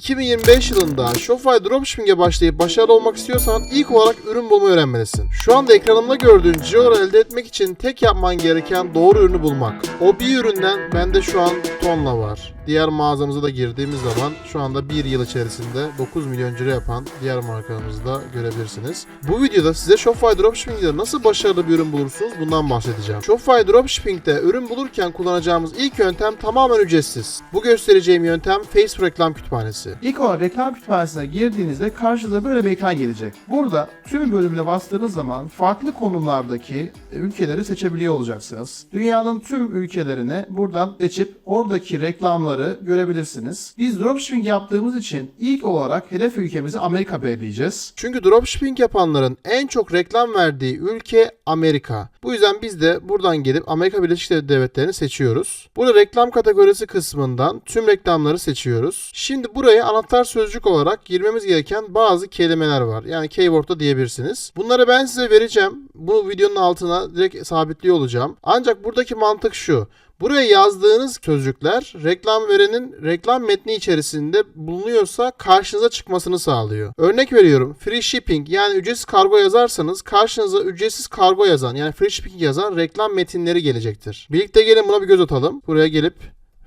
2025 yılında Shopify Dropshipping'e başlayıp başarılı olmak istiyorsan ilk olarak ürün bulmayı öğrenmelisin. Şu anda ekranımda gördüğün ciroları elde etmek için tek yapman gereken doğru ürünü bulmak. O bir üründen bende şu an tonla var. Diğer mağazamıza da girdiğimiz zaman şu anda bir yıl içerisinde 9 milyon ciro yapan diğer markalarımızı da görebilirsiniz. Bu videoda size Shopify Dropshipping'de nasıl başarılı bir ürün bulursunuz bundan bahsedeceğim. Shopify Dropshipping'de ürün bulurken kullanacağımız ilk yöntem tamamen ücretsiz. Bu göstereceğim yöntem Facebook reklam kütüphanesi. İlk olarak reklam kütüphanesine girdiğinizde karşınıza böyle bir ekran gelecek. Burada tüm bölümüne bastığınız zaman farklı konumlardaki ülkeleri seçebiliyor olacaksınız. Dünyanın tüm ülkelerini buradan seçip oradaki reklamları görebilirsiniz. Biz dropshipping yaptığımız için ilk olarak hedef ülkemizi Amerika belirleyeceğiz. Çünkü dropshipping yapanların en çok reklam verdiği ülke Amerika. Bu yüzden biz de buradan gelip Amerika Birleşik Devletleri'ni seçiyoruz. Burada reklam kategorisi kısmından tüm reklamları seçiyoruz. Şimdi buraya anahtar sözcük olarak girmemiz gereken bazı kelimeler var. Yani keyword'da diyebilirsiniz. Bunları ben size vereceğim. Bu videonun altına direkt sabitliyor olacağım. Ancak buradaki mantık şu. Buraya yazdığınız sözcükler reklam verenin reklam metni içerisinde bulunuyorsa karşınıza çıkmasını sağlıyor. Örnek veriyorum free shipping yani ücretsiz kargo yazarsanız karşınıza ücretsiz kargo yazan yani free shipping yazan reklam metinleri gelecektir. Birlikte gelin buna bir göz atalım. Buraya gelip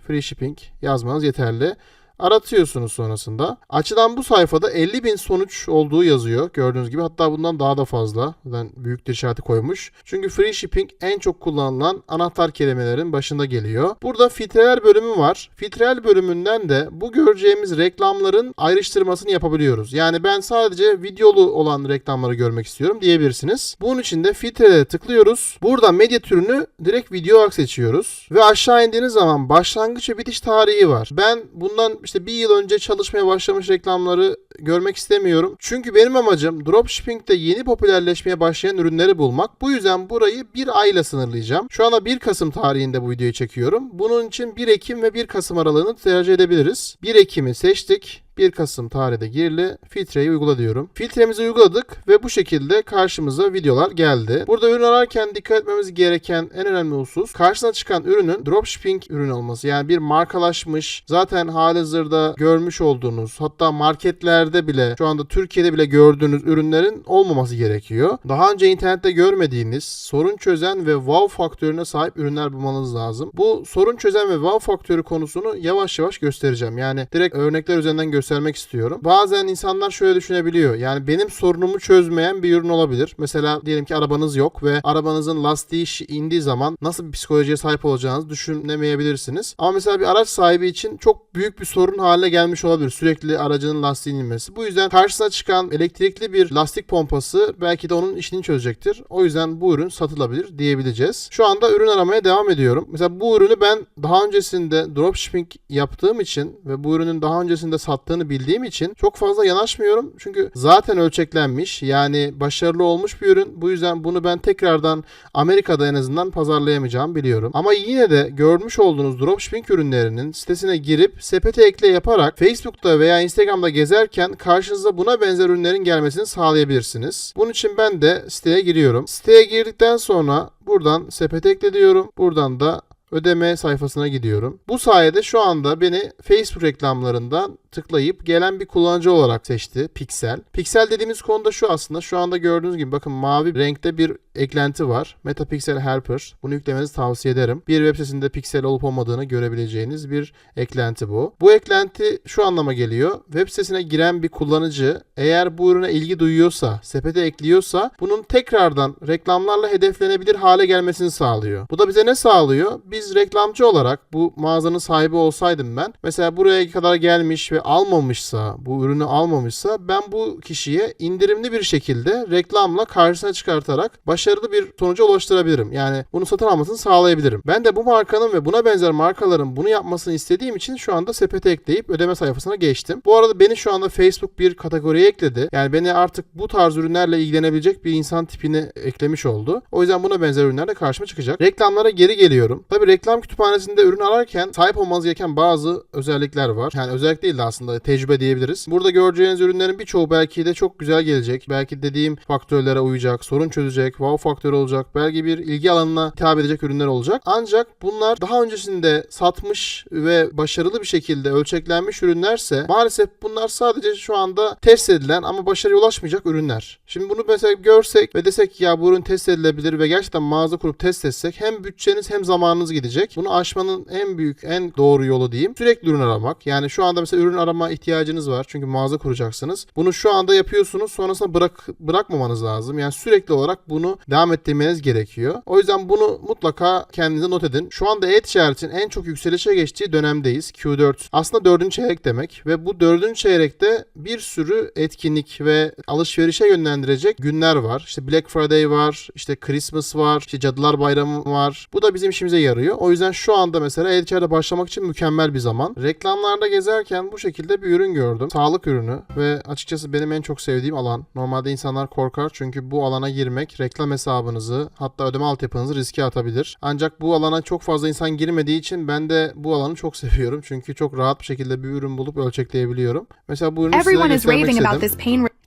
free shipping yazmanız yeterli. Aratıyorsunuz sonrasında. Açılan bu sayfada 50 bin sonuç olduğu yazıyor. Gördüğünüz gibi hatta bundan daha da fazla. Ben büyük işareti koymuş. Çünkü free shipping en çok kullanılan anahtar kelimelerin başında geliyor. Burada filtreler bölümü var. Filtreler bölümünden de bu göreceğimiz reklamların ayrıştırmasını yapabiliyoruz. Yani ben sadece videolu olan reklamları görmek istiyorum diyebilirsiniz. Bunun için de filtrelere tıklıyoruz. Burada medya türünü direkt video olarak seçiyoruz. Ve aşağı indiğiniz zaman başlangıç ve bitiş tarihi var. Ben bundan işte bir yıl önce çalışmaya başlamış reklamları görmek istemiyorum. Çünkü benim amacım dropshipping'de yeni popülerleşmeye başlayan ürünleri bulmak. Bu yüzden burayı bir ayla sınırlayacağım. Şu anda 1 Kasım tarihinde bu videoyu çekiyorum. Bunun için 1 Ekim ve 1 Kasım aralığını tercih edebiliriz. 1 Ekim'i seçtik. 1 Kasım tarihte girili filtreyi uygula diyorum. Filtremizi uyguladık ve bu şekilde karşımıza videolar geldi. Burada ürün ararken dikkat etmemiz gereken en önemli husus karşına çıkan ürünün dropshipping ürün olması. Yani bir markalaşmış zaten halihazırda görmüş olduğunuz hatta marketlerde bile şu anda Türkiye'de bile gördüğünüz ürünlerin olmaması gerekiyor. Daha önce internette görmediğiniz sorun çözen ve wow faktörüne sahip ürünler bulmanız lazım. Bu sorun çözen ve wow faktörü konusunu yavaş yavaş göstereceğim. Yani direkt örnekler üzerinden göstermek istiyorum. Bazen insanlar şöyle düşünebiliyor. Yani benim sorunumu çözmeyen bir ürün olabilir. Mesela diyelim ki arabanız yok ve arabanızın lastiği indiği zaman nasıl bir psikolojiye sahip olacağınızı düşünemeyebilirsiniz. Ama mesela bir araç sahibi için çok büyük bir sorun haline gelmiş olabilir. Sürekli aracının lastiğinin inmesi. Bu yüzden karşısına çıkan elektrikli bir lastik pompası belki de onun işini çözecektir. O yüzden bu ürün satılabilir diyebileceğiz. Şu anda ürün aramaya devam ediyorum. Mesela bu ürünü ben daha öncesinde dropshipping yaptığım için ve bu ürünün daha öncesinde sattığını bildiğim için çok fazla yanaşmıyorum. Çünkü zaten ölçeklenmiş. Yani başarılı olmuş bir ürün. Bu yüzden bunu ben tekrardan Amerika'da en azından pazarlayamayacağım biliyorum. Ama yine de görmüş olduğunuz dropshipping ürünlerinin sitesine girip sepete ekle yaparak Facebook'ta veya Instagram'da gezerken karşınıza buna benzer ürünlerin gelmesini sağlayabilirsiniz. Bunun için ben de siteye giriyorum. Siteye girdikten sonra buradan sepete ekle diyorum. Buradan da ödeme sayfasına gidiyorum. Bu sayede şu anda beni Facebook reklamlarından tıklayıp gelen bir kullanıcı olarak seçti Pixel. Pixel dediğimiz konuda şu aslında şu anda gördüğünüz gibi bakın mavi renkte bir eklenti var. Metapixel Helper. Bunu yüklemenizi tavsiye ederim. Bir web sitesinde piksel olup olmadığını görebileceğiniz bir eklenti bu. Bu eklenti şu anlama geliyor. Web sitesine giren bir kullanıcı eğer bu ürüne ilgi duyuyorsa, sepete ekliyorsa bunun tekrardan reklamlarla hedeflenebilir hale gelmesini sağlıyor. Bu da bize ne sağlıyor? Biz reklamcı olarak bu mağazanın sahibi olsaydım ben mesela buraya kadar gelmiş ve almamışsa, bu ürünü almamışsa ben bu kişiye indirimli bir şekilde reklamla karşısına çıkartarak başarılı bir sonuca ulaştırabilirim. Yani bunu satın almasını sağlayabilirim. Ben de bu markanın ve buna benzer markaların bunu yapmasını istediğim için şu anda sepete ekleyip ödeme sayfasına geçtim. Bu arada beni şu anda Facebook bir kategoriye ekledi. Yani beni artık bu tarz ürünlerle ilgilenebilecek bir insan tipini eklemiş oldu. O yüzden buna benzer ürünler de karşıma çıkacak. Reklamlara geri geliyorum. Tabii reklam kütüphanesinde ürün ararken sahip olmanız gereken bazı özellikler var. Yani özellik değil de aslında tecrübe diyebiliriz. Burada göreceğiniz ürünlerin birçoğu belki de çok güzel gelecek. Belki dediğim faktörlere uyacak, sorun çözecek, wow wow faktörü olacak. Belki bir ilgi alanına hitap edecek ürünler olacak. Ancak bunlar daha öncesinde satmış ve başarılı bir şekilde ölçeklenmiş ürünlerse maalesef bunlar sadece şu anda test edilen ama başarıya ulaşmayacak ürünler. Şimdi bunu mesela görsek ve desek ki ya bu ürün test edilebilir ve gerçekten mağaza kurup test etsek hem bütçeniz hem zamanınız gidecek. Bunu aşmanın en büyük en doğru yolu diyeyim sürekli ürün aramak. Yani şu anda mesela ürün arama ihtiyacınız var çünkü mağaza kuracaksınız. Bunu şu anda yapıyorsunuz sonrasında bırak bırakmamanız lazım. Yani sürekli olarak bunu devam ettirmeniz gerekiyor. O yüzden bunu mutlaka kendinize not edin. Şu anda e-ticaretin en çok yükselişe geçtiği dönemdeyiz. Q4 aslında dördüncü çeyrek demek ve bu dördüncü çeyrekte bir sürü etkinlik ve alışverişe yönlendirecek günler var. İşte Black Friday var, işte Christmas var, işte Cadılar Bayramı var. Bu da bizim işimize yarıyor. O yüzden şu anda mesela e-ticarete başlamak için mükemmel bir zaman. Reklamlarda gezerken bu şekilde bir ürün gördüm. Sağlık ürünü ve açıkçası benim en çok sevdiğim alan. Normalde insanlar korkar çünkü bu alana girmek reklam hesabınızı hatta ödeme altyapınızı riske atabilir. Ancak bu alana çok fazla insan girmediği için ben de bu alanı çok seviyorum. Çünkü çok rahat bir şekilde bir ürün bulup ölçekleyebiliyorum. Mesela bu ürünü size göstermek istedim.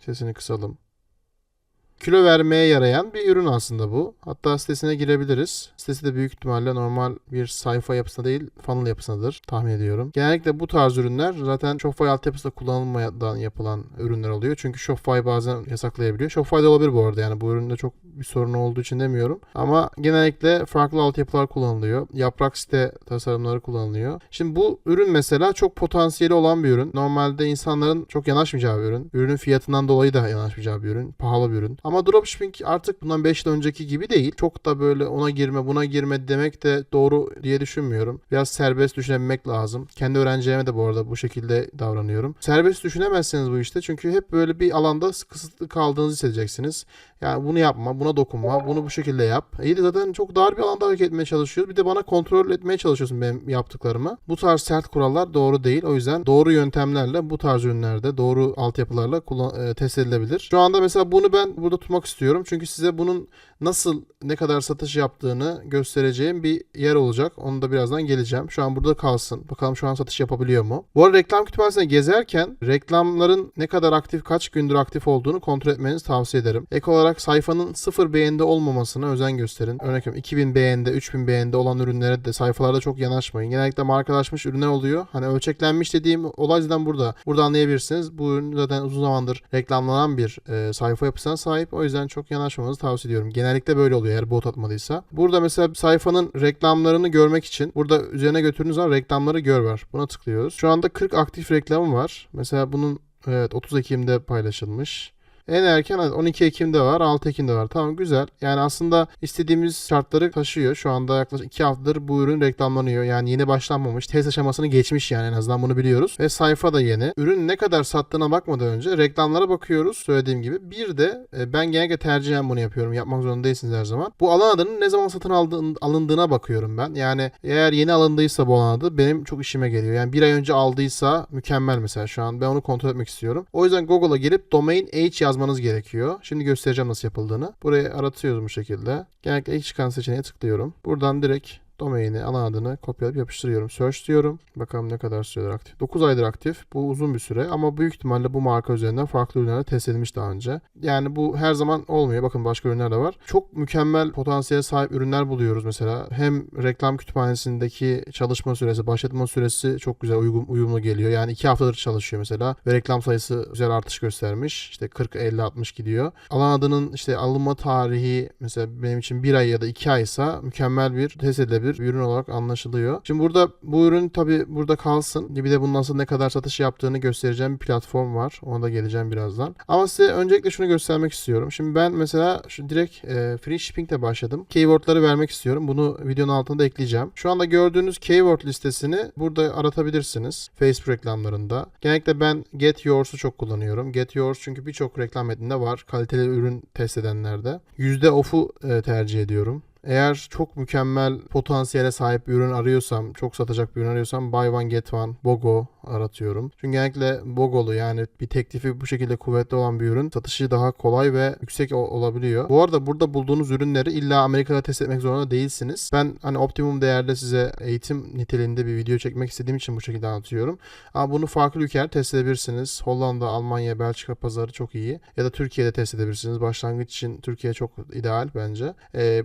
Sesini kısalım. Kilo vermeye yarayan bir ürün aslında bu. Hatta sitesine girebiliriz. Sitesi de büyük ihtimalle normal bir sayfa yapısında değil, funnel yapısındadır tahmin ediyorum. Genellikle bu tarz ürünler zaten Shopify altyapısında kullanılmadan yapılan ürünler oluyor. Çünkü Shopify bazen yasaklayabiliyor. Shopify'da olabilir bu arada yani bu üründe çok bir sorun olduğu için demiyorum. Ama genellikle farklı altyapılar kullanılıyor. Yaprak site tasarımları kullanılıyor. Şimdi bu ürün mesela çok potansiyeli olan bir ürün. Normalde insanların çok yanaşmayacağı bir ürün. Ürünün fiyatından dolayı da yanaşmayacağı bir ürün. Pahalı bir ürün. Ama dropshipping artık bundan 5 yıl önceki gibi değil. Çok da böyle ona girme buna girme demek de doğru diye düşünmüyorum. Biraz serbest düşünebilmek lazım. Kendi öğrencilerime de bu arada bu şekilde davranıyorum. Serbest düşünemezseniz bu işte çünkü hep böyle bir alanda kısıtlı kaldığınızı hissedeceksiniz. Yani bunu yapma, buna dokunma, bunu bu şekilde yap. İyi de zaten çok dar bir alanda hareket etmeye çalışıyoruz. Bir de bana kontrol etmeye çalışıyorsun benim yaptıklarımı. Bu tarz sert kurallar doğru değil. O yüzden doğru yöntemlerle bu tarz ürünlerde doğru altyapılarla kullan- e, test edilebilir. Şu anda mesela bunu ben burada tutmak istiyorum. Çünkü size bunun nasıl ne kadar satış yaptığını göstereceğim bir yer olacak. Onu da birazdan geleceğim. Şu an burada kalsın. Bakalım şu an satış yapabiliyor mu? Bu arada reklam kütüphanesine gezerken reklamların ne kadar aktif, kaç gündür aktif olduğunu kontrol etmenizi tavsiye ederim. Ek olarak sayfanın sıfır beğenide olmamasına özen gösterin. Örnek veriyorum 2000 beğenide, 3000 beğenide olan ürünlere de sayfalarda çok yanaşmayın. Genellikle markalaşmış ürünler oluyor. Hani ölçeklenmiş dediğim olay zaten burada. Burada anlayabilirsiniz. Bu ürün zaten uzun zamandır reklamlanan bir e, sayfa yapısına sahip. O yüzden çok yanaşmamanızı tavsiye ediyorum. Genellikle böyle oluyor eğer bot atmadıysa. Burada mesela sayfanın reklamlarını görmek için burada üzerine götürdüğünüz zaman reklamları gör var. Buna tıklıyoruz. Şu anda 40 aktif reklamı var. Mesela bunun evet 30 Ekim'de paylaşılmış. En erken evet, 12 Ekim'de var, 6 Ekim'de var. Tamam güzel. Yani aslında istediğimiz şartları taşıyor. Şu anda yaklaşık 2 haftadır bu ürün reklamlanıyor. Yani yeni başlanmamış. Test aşamasını geçmiş yani en azından bunu biliyoruz. Ve sayfa da yeni. Ürün ne kadar sattığına bakmadan önce reklamlara bakıyoruz söylediğim gibi. Bir de e, ben genellikle tercihen bunu yapıyorum. Yapmak zorunda değilsiniz her zaman. Bu alan adının ne zaman satın alındığına bakıyorum ben. Yani eğer yeni alındıysa bu alan adı benim çok işime geliyor. Yani bir ay önce aldıysa mükemmel mesela şu an. Ben onu kontrol etmek istiyorum. O yüzden Google'a girip domain H yazmanız gerekiyor. Şimdi göstereceğim nasıl yapıldığını. Buraya aratıyoruz bu şekilde. Genellikle ilk çıkan seçeneğe tıklıyorum. Buradan direkt domaini, ana adını kopyalayıp yapıştırıyorum. Search diyorum. Bakalım ne kadar süredir aktif. 9 aydır aktif. Bu uzun bir süre ama büyük ihtimalle bu marka üzerinden farklı ürünlerle test edilmiş daha önce. Yani bu her zaman olmuyor. Bakın başka ürünler de var. Çok mükemmel potansiyele sahip ürünler buluyoruz mesela. Hem reklam kütüphanesindeki çalışma süresi, başlatma süresi çok güzel uygun, uyumlu geliyor. Yani 2 haftadır çalışıyor mesela ve reklam sayısı güzel artış göstermiş. İşte 40, 50, 60 gidiyor. Alan adının işte alınma tarihi mesela benim için 1 ay ya da 2 aysa mükemmel bir test edilebilir bir ürün olarak anlaşılıyor. Şimdi burada bu ürün tabi burada kalsın. Bir de bunun nasıl ne kadar satış yaptığını göstereceğim bir platform var. Ona da geleceğim birazdan. Ama size öncelikle şunu göstermek istiyorum. Şimdi ben mesela şu direkt e, free shipping ile başladım. Keywordları vermek istiyorum. Bunu videonun altında ekleyeceğim. Şu anda gördüğünüz keyword listesini burada aratabilirsiniz. Facebook reklamlarında. Genellikle ben Get Yours'u çok kullanıyorum. Get Yours çünkü birçok reklam metninde var. Kaliteli ürün test edenlerde. Off'u e, tercih ediyorum. Eğer çok mükemmel potansiyele sahip bir ürün arıyorsam, çok satacak bir ürün arıyorsam buy one get one, BOGO aratıyorum. Çünkü genellikle BOGO'lu yani bir teklifi bu şekilde kuvvetli olan bir ürün satışı daha kolay ve yüksek olabiliyor. Bu arada burada bulduğunuz ürünleri illa Amerika'da test etmek zorunda değilsiniz. Ben hani optimum değerde size eğitim niteliğinde bir video çekmek istediğim için bu şekilde anlatıyorum. Ama bunu farklı ülkeler test edebilirsiniz. Hollanda, Almanya, Belçika pazarı çok iyi. Ya da Türkiye'de test edebilirsiniz. Başlangıç için Türkiye çok ideal bence.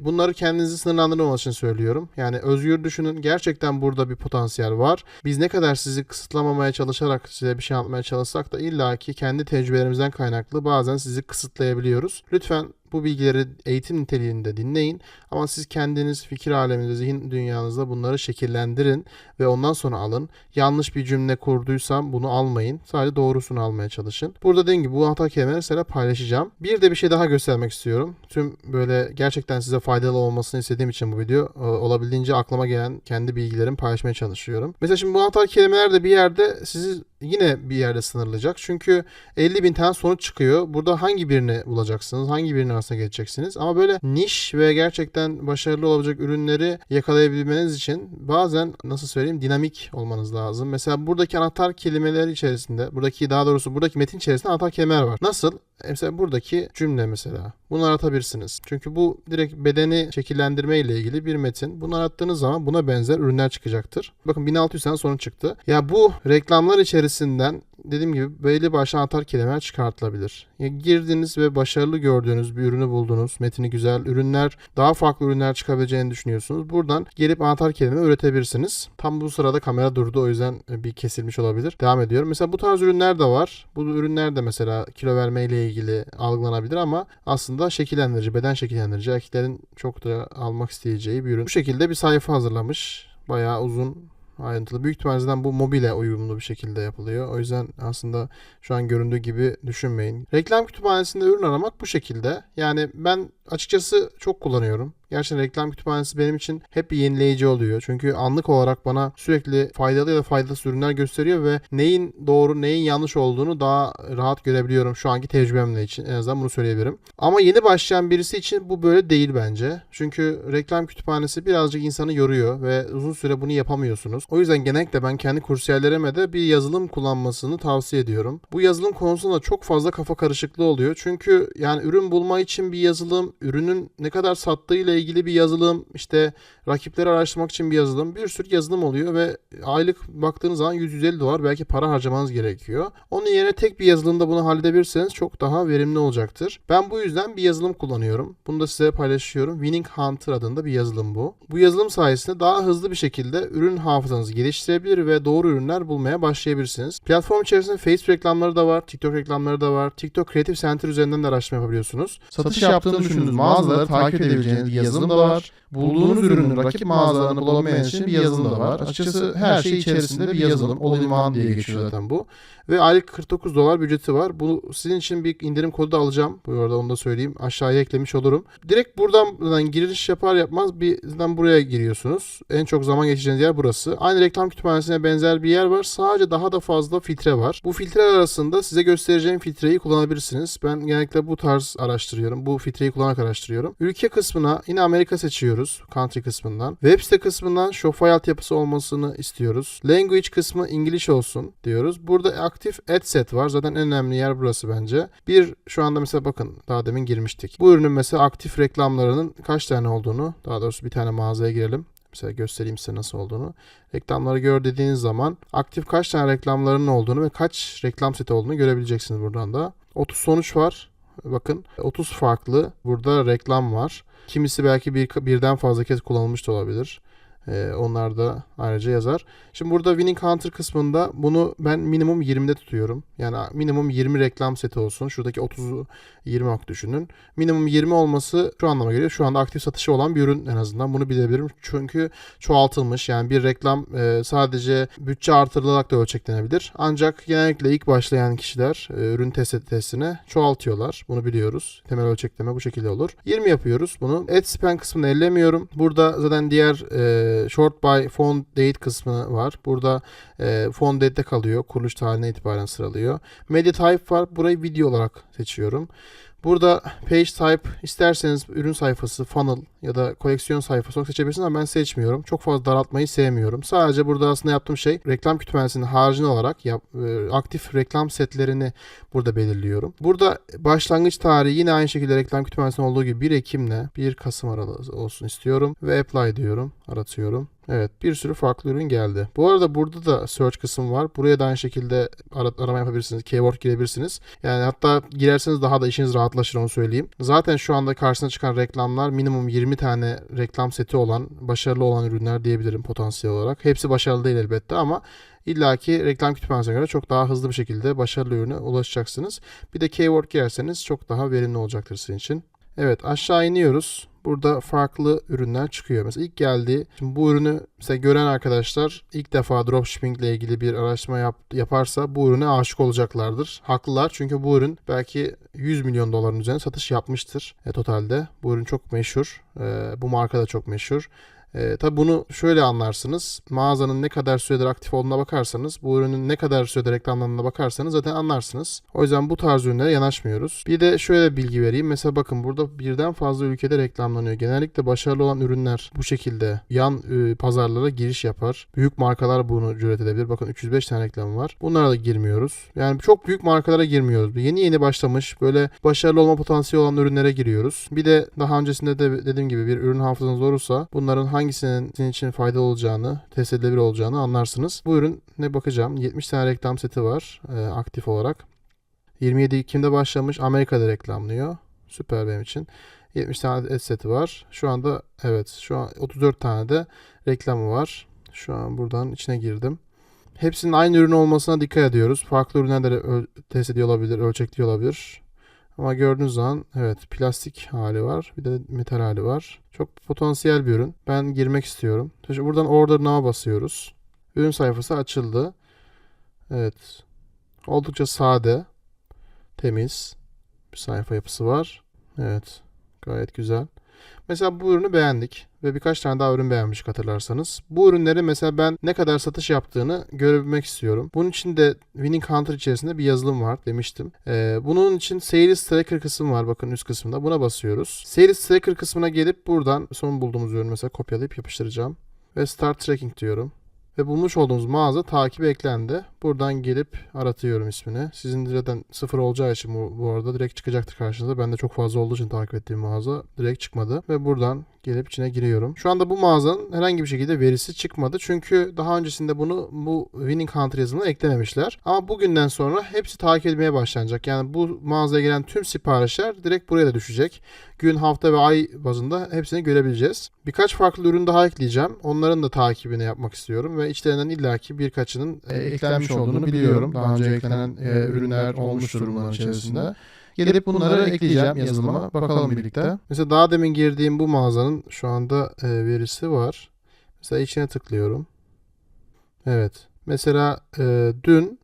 Bunları kendinizi sınırlandırmamak için söylüyorum. Yani özgür düşünün. Gerçekten burada bir potansiyel var. Biz ne kadar sizi kısıtlamamaya çalışarak size bir şey anlatmaya çalışsak da illaki kendi tecrübelerimizden kaynaklı bazen sizi kısıtlayabiliyoruz. Lütfen bu bilgileri eğitim niteliğinde dinleyin ama siz kendiniz fikir aleminde, zihin dünyanızda bunları şekillendirin ve ondan sonra alın. Yanlış bir cümle kurduysam bunu almayın. Sadece doğrusunu almaya çalışın. Burada dediğim gibi bu hata kelimeleri mesela paylaşacağım. Bir de bir şey daha göstermek istiyorum. Tüm böyle gerçekten size faydalı olmasını istediğim için bu video e, olabildiğince aklıma gelen kendi bilgilerimi paylaşmaya çalışıyorum. Mesela şimdi bu hata kelimeler de bir yerde sizi yine bir yerde sınırlayacak. Çünkü 50 bin tane sonuç çıkıyor. Burada hangi birini bulacaksınız? Hangi birinin arasına geçeceksiniz? Ama böyle niş ve gerçekten başarılı olabilecek ürünleri yakalayabilmeniz için bazen nasıl söyleyeyim dinamik olmanız lazım. Mesela buradaki anahtar kelimeler içerisinde, buradaki daha doğrusu buradaki metin içerisinde anahtar kelimeler var. Nasıl? Mesela buradaki cümle mesela. Bunu aratabilirsiniz. Çünkü bu direkt bedeni şekillendirme ile ilgili bir metin. Bunu arattığınız zaman buna benzer ürünler çıkacaktır. Bakın 1600 tane sonuç çıktı. Ya bu reklamlar içerisinden dediğim gibi belli başlı anahtar kelimeler çıkartılabilir. Girdiniz ve başarılı gördüğünüz bir ürünü buldunuz. Metini güzel. Ürünler daha farklı ürünler çıkabileceğini düşünüyorsunuz. Buradan gelip anahtar kelime üretebilirsiniz. Tam bu sırada kamera durdu o yüzden bir kesilmiş olabilir. Devam ediyorum. Mesela bu tarz ürünler de var. Bu ürünler de mesela kilo verme ile ilgili algılanabilir ama aslında şekillendirici, beden şekillendirici erkeklerin çok da almak isteyeceği bir ürün. Bu şekilde bir sayfa hazırlamış. Bayağı uzun ayrıntılı. Büyük ihtimalle zaten bu mobile uyumlu bir şekilde yapılıyor. O yüzden aslında şu an göründüğü gibi düşünmeyin. Reklam kütüphanesinde ürün aramak bu şekilde. Yani ben açıkçası çok kullanıyorum. Gerçekten reklam kütüphanesi benim için hep bir yenileyici oluyor. Çünkü anlık olarak bana sürekli faydalı ya da faydasız ürünler gösteriyor ve neyin doğru neyin yanlış olduğunu daha rahat görebiliyorum şu anki tecrübemle için. En azından bunu söyleyebilirim. Ama yeni başlayan birisi için bu böyle değil bence. Çünkü reklam kütüphanesi birazcık insanı yoruyor ve uzun süre bunu yapamıyorsunuz. O yüzden genellikle ben kendi kursiyerlerime de bir yazılım kullanmasını tavsiye ediyorum. Bu yazılım konusunda çok fazla kafa karışıklığı oluyor. Çünkü yani ürün bulma için bir yazılım, ürünün ne kadar sattığıyla ilgili bir yazılım, işte rakipleri araştırmak için bir yazılım, bir sürü yazılım oluyor ve aylık baktığınız zaman 100-150 dolar belki para harcamanız gerekiyor. Onun yerine tek bir yazılımda bunu halledebilirseniz çok daha verimli olacaktır. Ben bu yüzden bir yazılım kullanıyorum. Bunu da size paylaşıyorum. Winning Hunter adında bir yazılım bu. Bu yazılım sayesinde daha hızlı bir şekilde ürün hafızanızı geliştirebilir ve doğru ürünler bulmaya başlayabilirsiniz. Platform içerisinde Facebook reklamları da var, TikTok reklamları da var. TikTok Creative Center üzerinden de araştırma yapabiliyorsunuz. Satış yaptığını düşündüğünüz mağazaları takip edebileceğiniz bir yazılım da var. Bulduğunuz ürünün rakip mağazalarını bulabilmeniz için bir yazılım da var. Açıkçası her şey içerisinde bir yazılım. All-in-one diye geçiyor zaten. bu. Ve aylık 49 dolar ücreti var. Bu sizin için bir indirim kodu da alacağım. Bu arada onu da söyleyeyim. Aşağıya eklemiş olurum. Direkt buradan, buradan giriş yapar yapmaz bir zaten buraya giriyorsunuz. En çok zaman geçeceğiniz yer burası. Aynı reklam kütüphanesine benzer bir yer var. Sadece daha da fazla filtre var. Bu filtreler arasında size göstereceğim filtreyi kullanabilirsiniz. Ben genellikle bu tarz araştırıyorum. Bu filtreyi kullanarak araştırıyorum. Ülke kısmına yine Amerika seçiyoruz. Country kısmından. Web site kısmından Shopify altyapısı olmasını istiyoruz. Language kısmı İngiliz olsun diyoruz. Burada aktif ad set var. Zaten en önemli yer burası bence. Bir şu anda mesela bakın daha demin girmiştik. Bu ürünün mesela aktif reklamlarının kaç tane olduğunu daha doğrusu bir tane mağazaya girelim. Mesela göstereyim size nasıl olduğunu. Reklamları gör dediğiniz zaman aktif kaç tane reklamlarının olduğunu ve kaç reklam seti olduğunu görebileceksiniz buradan da. 30 sonuç var. Bakın 30 farklı burada reklam var. Kimisi belki bir, birden fazla kez kullanılmış da olabilir. Ee, onlar da ayrıca yazar. Şimdi burada Winning Hunter kısmında bunu ben minimum 20'de tutuyorum. Yani minimum 20 reklam seti olsun. Şuradaki 30'u 20 olarak düşünün. Minimum 20 olması şu anlama geliyor. Şu anda aktif satışı olan bir ürün en azından. Bunu bilebilirim. Çünkü çoğaltılmış. Yani bir reklam e, sadece bütçe artırılarak da ölçeklenebilir. Ancak genellikle ilk başlayan kişiler e, ürün test testine çoğaltıyorlar. Bunu biliyoruz. Temel ölçekleme bu şekilde olur. 20 yapıyoruz bunu. Ad spend kısmını ellemiyorum. Burada zaten diğer e, short by phone date kısmı var. Burada e, phone date'de kalıyor. Kuruluş tarihine itibaren sıralıyor. Media type var. Burayı video olarak seçiyorum. Burada page type isterseniz ürün sayfası, funnel ya da koleksiyon sayfası olarak seçebilirsiniz ama ben seçmiyorum. Çok fazla daraltmayı sevmiyorum. Sadece burada aslında yaptığım şey reklam kütüphanesinin haricinde olarak yap, e, aktif reklam setlerini burada belirliyorum. Burada başlangıç tarihi yine aynı şekilde reklam kütüphanesinde olduğu gibi 1 Ekim'le 1 Kasım aralığı olsun istiyorum ve apply diyorum, aratıyorum. Evet bir sürü farklı ürün geldi. Bu arada burada da search kısım var. Buraya da aynı şekilde ara- arama yapabilirsiniz. Keyword girebilirsiniz. Yani hatta girerseniz daha da işiniz rahatlaşır onu söyleyeyim. Zaten şu anda karşısına çıkan reklamlar minimum 20 tane reklam seti olan, başarılı olan ürünler diyebilirim potansiyel olarak. Hepsi başarılı değil elbette ama illaki reklam kütüphanesine göre çok daha hızlı bir şekilde başarılı ürüne ulaşacaksınız. Bir de keyword girerseniz çok daha verimli olacaktır sizin için. Evet aşağı iniyoruz. Burada farklı ürünler çıkıyor. Mesela ilk geldiği, şimdi bu ürünü mesela gören arkadaşlar ilk defa dropshipping ile ilgili bir araştırma yap, yaparsa bu ürüne aşık olacaklardır. Haklılar çünkü bu ürün belki 100 milyon doların üzerine satış yapmıştır e, totalde. Bu ürün çok meşhur. E, bu marka da çok meşhur. E, tabi bunu şöyle anlarsınız. Mağazanın ne kadar süredir aktif olduğuna bakarsanız, bu ürünün ne kadar süredir reklamlandığına bakarsanız zaten anlarsınız. O yüzden bu tarz ürünlere yanaşmıyoruz. Bir de şöyle bilgi vereyim. Mesela bakın burada birden fazla ülkede reklamlanıyor. Genellikle başarılı olan ürünler bu şekilde yan e, pazarlara giriş yapar. Büyük markalar bunu cüret edebilir. Bakın 305 tane reklam var. Bunlara da girmiyoruz. Yani çok büyük markalara girmiyoruz. Yeni yeni başlamış böyle başarılı olma potansiyeli olan ürünlere giriyoruz. Bir de daha öncesinde de dediğim gibi bir ürün hafızanız olursa bunların hangisinin sizin için faydalı olacağını, test edilebilir olacağını anlarsınız. Bu ürün ne bakacağım. 70 tane reklam seti var e, aktif olarak. 27 Ekim'de başlamış. Amerika'da reklamlıyor. Süper benim için. 70 tane seti var. Şu anda evet şu an 34 tane de reklamı var. Şu an buradan içine girdim. Hepsinin aynı ürün olmasına dikkat ediyoruz. Farklı ürünler de test ediyor olabilir, ölçekli olabilir. Ama gördüğünüz zaman evet plastik hali var. Bir de metal hali var. Çok potansiyel bir ürün. Ben girmek istiyorum. Şimdi buradan order now'a basıyoruz. Ürün sayfası açıldı. Evet. Oldukça sade. Temiz. Bir sayfa yapısı var. Evet. Gayet güzel. Mesela bu ürünü beğendik ve birkaç tane daha ürün beğenmiştik hatırlarsanız. Bu ürünleri mesela ben ne kadar satış yaptığını görebilmek istiyorum. Bunun için de Winning Counter içerisinde bir yazılım var demiştim. Ee, bunun için Sales Tracker kısmı var bakın üst kısmında. Buna basıyoruz. Sales Tracker kısmına gelip buradan son bulduğumuz ürünü mesela kopyalayıp yapıştıracağım. Ve Start Tracking diyorum. Ve bulmuş olduğumuz mağaza takibe eklendi. Buradan gelip aratıyorum ismini. Sizin zaten sıfır olacağı için bu, bu arada direkt çıkacaktır karşınıza. Ben de çok fazla olduğu için takip ettiğim mağaza direkt çıkmadı. Ve buradan gelip içine giriyorum. Şu anda bu mağazanın herhangi bir şekilde verisi çıkmadı. Çünkü daha öncesinde bunu bu Winning Counter yazılımına eklememişler. Ama bugünden sonra hepsi takip edilmeye başlanacak. Yani bu mağazaya gelen tüm siparişler direkt buraya da düşecek. Gün, hafta ve ay bazında hepsini görebileceğiz. Birkaç farklı ürün daha ekleyeceğim. Onların da takibini yapmak istiyorum ve içlerinden illaki birkaçının e, eklenmiş olduğunu biliyorum. Daha önce eklenen e, ürünler olmuştur bunların içerisinde. Gelip bunları ekleyeceğim yazılıma. Bakalım birlikte. Mesela daha demin girdiğim bu mağazanın şu anda e, verisi var. Mesela içine tıklıyorum. Evet. Mesela e, dün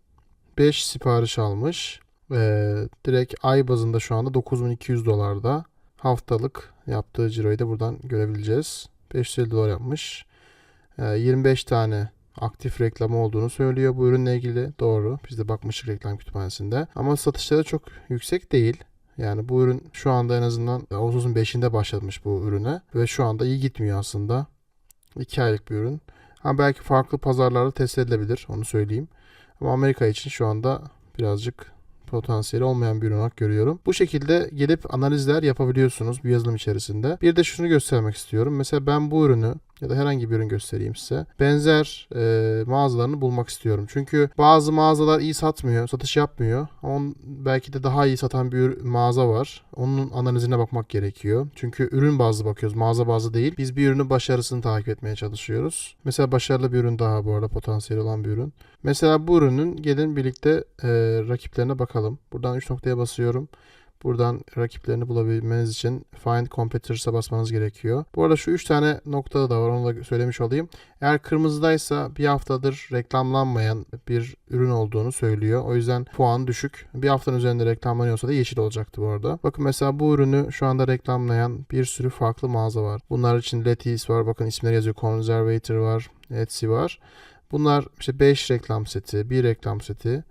5 sipariş almış. E, direkt ay bazında şu anda 9200 dolarda. Haftalık yaptığı ciroyu da buradan görebileceğiz. 550 dolar yapmış. E, 25 tane aktif reklamı olduğunu söylüyor bu ürünle ilgili. Doğru. Biz de bakmıştık reklam kütüphanesinde. Ama satışları çok yüksek değil. Yani bu ürün şu anda en azından Ağustos'un 5'inde başlamış bu ürüne. Ve şu anda iyi gitmiyor aslında. 2 aylık bir ürün. Ama belki farklı pazarlarda test edilebilir. Onu söyleyeyim. Ama Amerika için şu anda birazcık potansiyeli olmayan bir ürün olarak görüyorum. Bu şekilde gelip analizler yapabiliyorsunuz bu yazılım içerisinde. Bir de şunu göstermek istiyorum. Mesela ben bu ürünü ya da herhangi bir ürün göstereyim size. Benzer e, mağazalarını bulmak istiyorum. Çünkü bazı mağazalar iyi satmıyor, satış yapmıyor. Ama belki de daha iyi satan bir mağaza var. Onun analizine bakmak gerekiyor. Çünkü ürün bazlı bakıyoruz, mağaza bazlı değil. Biz bir ürünün başarısını takip etmeye çalışıyoruz. Mesela başarılı bir ürün daha bu arada potansiyeli olan bir ürün. Mesela bu ürünün gelin birlikte e, rakiplerine bakalım. Buradan 3 noktaya basıyorum. Buradan rakiplerini bulabilmeniz için Find Competitors'a basmanız gerekiyor. Bu arada şu 3 tane noktada da var onu da söylemiş olayım. Eğer kırmızıdaysa bir haftadır reklamlanmayan bir ürün olduğunu söylüyor. O yüzden puan düşük. Bir haftanın üzerinde reklamlanıyorsa da yeşil olacaktı bu arada. Bakın mesela bu ürünü şu anda reklamlayan bir sürü farklı mağaza var. Bunlar için Letty's var. Bakın isimleri yazıyor. Conservator var. Etsy var. Bunlar işte 5 reklam seti, 1 reklam seti.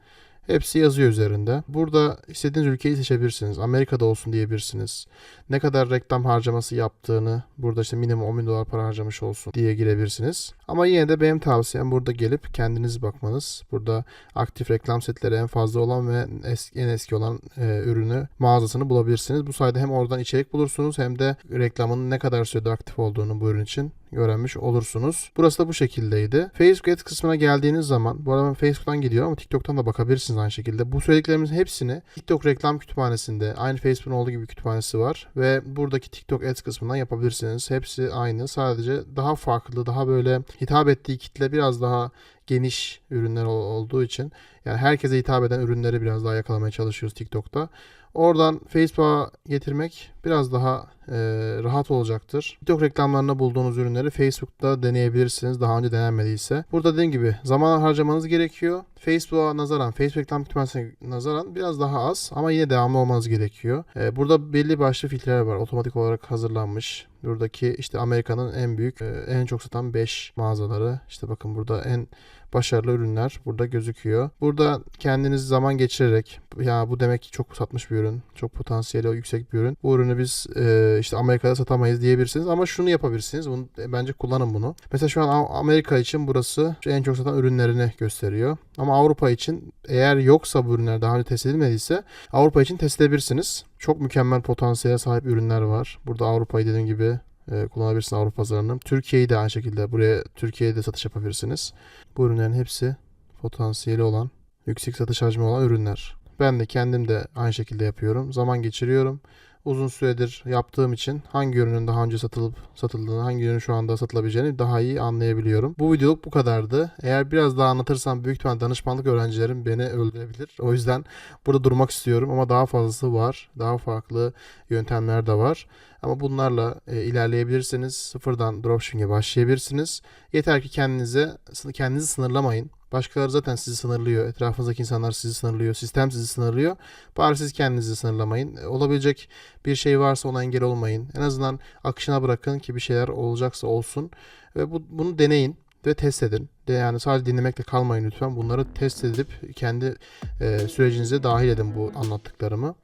Hepsi yazıyor üzerinde. Burada istediğiniz ülkeyi seçebilirsiniz. Amerika'da olsun diyebilirsiniz. Ne kadar reklam harcaması yaptığını burada işte minimum 10 bin dolar para harcamış olsun diye girebilirsiniz. Ama yine de benim tavsiyem burada gelip kendiniz bakmanız. Burada aktif reklam setleri en fazla olan ve eski, en eski olan e, ürünü mağazasını bulabilirsiniz. Bu sayede hem oradan içerik bulursunuz hem de reklamın ne kadar sürede aktif olduğunu bu ürün için öğrenmiş olursunuz. Burası da bu şekildeydi. Facebook Ads kısmına geldiğiniz zaman bu arada ben Facebook'tan gidiyor ama TikTok'tan da bakabilirsiniz aynı şekilde. Bu söylediklerimizin hepsini TikTok reklam kütüphanesinde aynı Facebook'un olduğu gibi kütüphanesi var ve buradaki TikTok Ads kısmından yapabilirsiniz. Hepsi aynı. Sadece daha farklı, daha böyle hitap ettiği kitle biraz daha geniş ürünler ol- olduğu için yani herkese hitap eden ürünleri biraz daha yakalamaya çalışıyoruz TikTok'ta. Oradan Facebook'a getirmek biraz daha e, rahat olacaktır. TikTok reklamlarında bulduğunuz ürünleri Facebook'ta deneyebilirsiniz daha önce denenmediyse. Burada dediğim gibi zaman harcamanız gerekiyor. Facebook'a nazaran, Facebook reklam kütüphanesine nazaran biraz daha az ama yine devamlı olmanız gerekiyor. E, burada belli başlı filtreler var. Otomatik olarak hazırlanmış. Buradaki işte Amerika'nın en büyük, e, en çok satan 5 mağazaları. İşte bakın burada en başarılı ürünler burada gözüküyor. Burada kendiniz zaman geçirerek ya bu demek ki çok satmış bir ürün, çok potansiyeli yüksek bir ürün. Bu ürünü biz e, işte Amerika'da satamayız diyebilirsiniz ama şunu yapabilirsiniz. Bunu e, bence kullanın bunu. Mesela şu an Amerika için burası en çok satan ürünlerini gösteriyor. Ama Avrupa için eğer yoksa bu ürünler daha önce test edilmediyse Avrupa için test edebilirsiniz. Çok mükemmel potansiyele sahip ürünler var. Burada Avrupa'yı dediğim gibi e, kullanabilirsiniz Avrupa pazarını. Türkiye'yi de aynı şekilde buraya Türkiye'de satış yapabilirsiniz. Bu ürünlerin hepsi potansiyeli olan, yüksek satış hacmi olan ürünler. Ben de kendim de aynı şekilde yapıyorum. Zaman geçiriyorum. Uzun süredir yaptığım için hangi ürünün daha önce satılıp satıldığını, hangi ürünün şu anda satılabileceğini daha iyi anlayabiliyorum. Bu videoluk bu kadardı. Eğer biraz daha anlatırsam büyük ihtimal danışmanlık öğrencilerim beni öldürebilir. O yüzden burada durmak istiyorum ama daha fazlası var. Daha farklı yöntemler de var. Ama bunlarla e, ilerleyebilirsiniz. Sıfırdan dropshipping'e başlayabilirsiniz. Yeter ki kendinize kendinizi sınırlamayın. Başkaları zaten sizi sınırlıyor. Etrafınızdaki insanlar sizi sınırlıyor. Sistem sizi sınırlıyor. Bari siz kendinizi sınırlamayın. E, Olabilecek bir şey varsa ona engel olmayın. En azından akışına bırakın ki bir şeyler olacaksa olsun. Ve bu, bunu deneyin ve test edin. De yani sadece dinlemekle kalmayın lütfen. Bunları test edip kendi e, sürecinize dahil edin bu anlattıklarımı.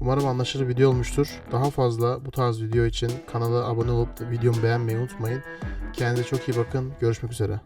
Umarım anlaşılır video olmuştur. Daha fazla bu tarz video için kanala abone olup videomu beğenmeyi unutmayın. Kendinize çok iyi bakın. Görüşmek üzere.